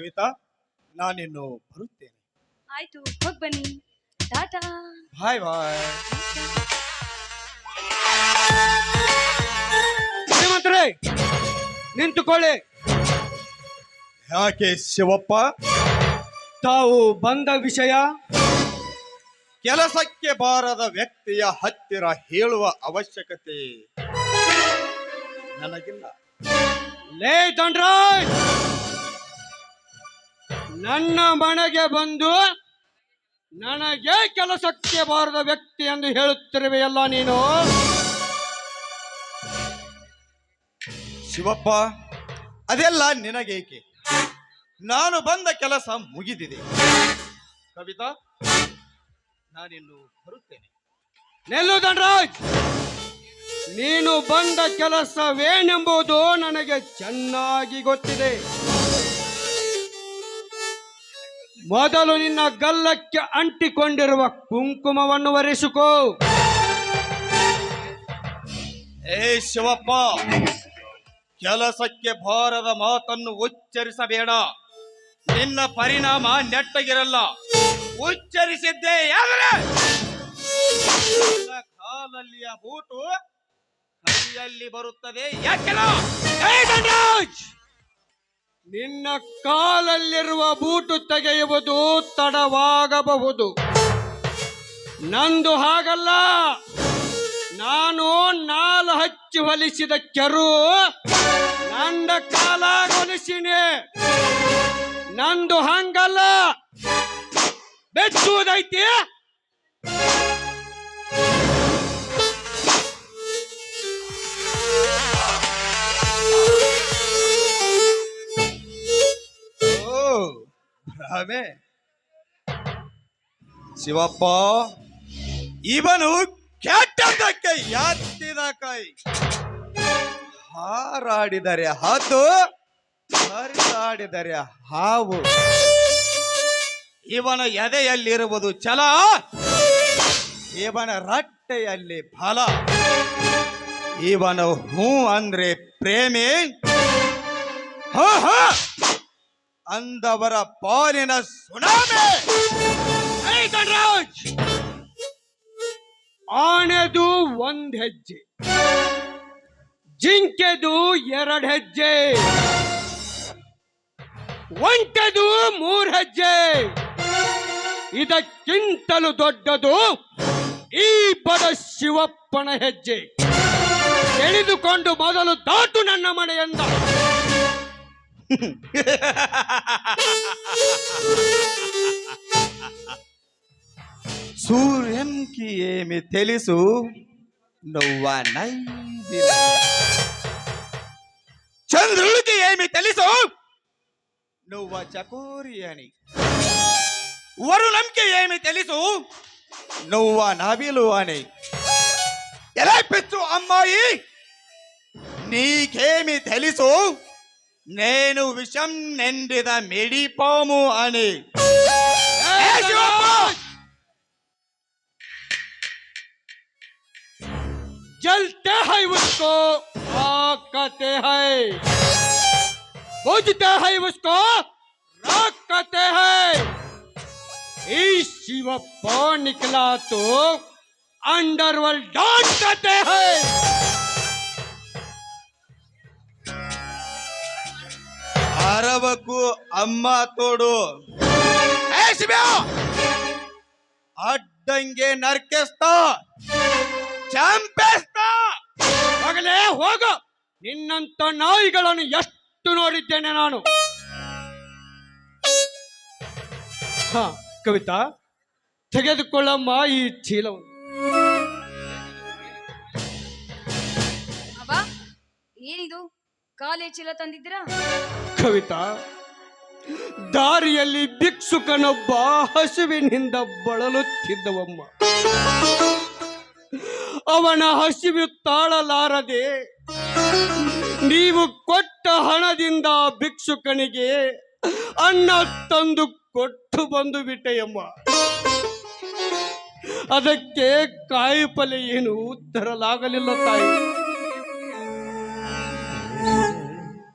ಕವಿತಾ ನಾನಿನ್ನು ಬರುತ್ತೇನೆ. ಆಯ್ತು ಹೋಗ್ ಬನ್ನಿ. ಟಾಟಾ. ಬಾಯ್ ಬಾಯ್. ಶ್ರೀಮಂತರೇ ನಿಂತುಕೊಳ್ಳಿ. ಯಾಕೆ ಶಿವಪ್ಪ? ತಾವು ಬಂದ ವಿಷಯ? ಕೆಲಸಕ್ಕೆ ಬಾರದ ವ್ಯಕ್ತಿಯ ಹತ್ತಿರ ಹೇಳುವ ಅವಶ್ಯಕತೆ ನನಗಿಲ್ಲ. ಲೇ ದಂಡ್ರಾಜ್ ನನ್ನ ಮನೆಗೆ ಬಂದು ನನಗೆ ಕೆಲಸಕ್ಕೆ ಬಾರದ ವ್ಯಕ್ತಿ ಎಂದು ಹೇಳುತ್ತಿರುವೆಯಲ್ಲ ನೀನು? ಶಿವಪ್ಪ ಅದೆಲ್ಲ ನಿನಗೇಕೆ? ನಾನು ಬಂದ ಕೆಲಸ ಮುಗಿದಿದೆ. ಕವಿತಾ ನಾನಿನ್ನು ಬರುತ್ತೇನೆ. ನೆಲ್ಲು ಧನರಾಜ್ ನೀನು ಬಂದ ಕೆಲಸವೇನೆಂಬುದು ನನಗೆ ಚೆನ್ನಾಗಿ ಗೊತ್ತಿದೆ. ಮೊದಲು ನಿನ್ನ ಗಲ್ಲಕ್ಕೆ ಅಂಟಿಕೊಂಡಿರುವ ಕುಂಕುಮವನ್ನು ಒರೆಸಿಕೋ. ಏ ಶಿವಪ್ಪ, ಕೆಲಸಕ್ಕೆ ಭಾರದ ಮಾತನ್ನು ಉಚ್ಚರಿಸಬೇಡ. ನಿನ್ನ ಪರಿಣಾಮ ನೆಟ್ಟಗಿರಲ್ಲ. ಉಚ್ಚರಿಸಿದ್ದೇ ನಿನ್ನ ಕಾಲಲ್ಲಿಯ ಬೂಟು ಕೈಯಲ್ಲಿ ಬರುತ್ತದೆ. ಯಾಕೆಲ್ಲ! ನಿನ್ನ ಕಾಲಲ್ಲಿರುವ ಬೂಟು ತೆಗೆಯುವುದು ತಡವಾಗಬಹುದು. ನಂದು ಹಾಗಲ್ಲ. ನಾನು ನಾಲ ಹಚ್ಚಿ ಹೊಲಿಸಿದ ಕೆರು ನನ್ನ ಕಾಲ ಹೊಲಿಸಿನಿ ನಂದು ಹಂಗಲ್ಲ. ಬೆಚ್ಚುವುದೈತಿ? ಭ್ರಮೆ ಶಿವಪ್ಪ, ಇವನು ಕೆಟ್ಟದಕ್ಕೆ ಎತ್ತಿದ ಕೈ. ಹಾರಾಡಿದರೆ ಹಾತು, ಹರಿದಾಡಿದರೆ ಹಾವು. ಇವನ ಎದೆಯಲ್ಲಿರುವುದು ಛಲ, ಇವನ ರಟ್ಟೆಯಲ್ಲಿ ಫಲ. ಇವನು ಹೂ ಅಂದ್ರೆ ಪ್ರೇಮಿ. ಹ. ಅಂದವರ ಪಾಲಿನ ಸುನಾಮಿ. ಗಣರಾಜ್! ಆನೆದು ಒಂದ್ ಹೆಜ್ಜೆ, ಜಿಂಕೆದು ಎರಡ್ ಹೆಜ್ಜೆ, ಒಂಟೆದು ಮೂರ್ ಹೆಜ್ಜೆ. ಇದಕ್ಕಿಂತಲೂ ದೊಡ್ಡದು ಈ ಬಡ ಶಿವಪ್ಪನ ಹೆಜ್ಜೆ. ತಿಳಿದುಕೊಂಡು ಮೊದಲು ದಾಟು ನನ್ನ ಮನೆಯಿಂದ. సూర్యంకి ఏమి తెలుసు? నువ్వనైదిన చంద్రుడికి ఏమి తెలుసు? నువ్వ చకోరి అని. వరుణంకి ఏమి తెలుసు? నువ్వ నవిలు అని. ఎలా పెచ్చు అమ్మాయి? నీకేమి తెలుసు? నేను విషం నిండిన మెడిపాము అని ఏ శివప్ప! जलते हैं उसको आकते हैं बुझते हैं उसको राख कहते हैं इस शिवप्पा निकला तो अंडरवर्ल्ड डॉन कहते हैं ಅರವಕು ಅಮ್ಮ ತೋಡು ಅಡ್ಡಂಗೆ ನರ್ಕೆಸ್ತ. ಚಾಂಪೇಸ್ತ. ಹೋಗಲೇ ಹೋಗು. ನಿನ್ನಂತ ನಾಯಿಗಳನ್ನು ಎಷ್ಟು ನೋಡಿದ್ದೇನೆ ನಾನು? ಹ ಕವಿತಾ ತೆಗೆದುಕೊಳ್ಳಮ್ಮ ಈ ಚೀಲವನ್ನು. ಏನಿದು? ಕಾಲೇ ಚೀಲ ತಂದಿದ್ದೀರಾ? ಕವಿತಾ, ದಾರಿಯಲ್ಲಿ ಭಿಕ್ಷುಕನೊಬ್ಬ ಹಸುವಿನಿಂದ ಬಳಲುತ್ತಿದ್ದವಮ್ಮ. ಅವನ ಹಸಿವು ತಾಳಲಾರದೆ ನೀವು ಕೊಟ್ಟ ಹಣದಿಂದ ಭಿಕ್ಷುಕನಿಗೆ ಅನ್ನ ತಂದು ಕೊಟ್ಟು ಬಂದು ಬಿಟ್ಟೆಯಮ್ಮ. ಅದಕ್ಕೆ ಕಾಯಿಪಲ್ಲೆ ಏನು ತರಲಾಗಲಿಲ್ಲ ತಾಯಿ.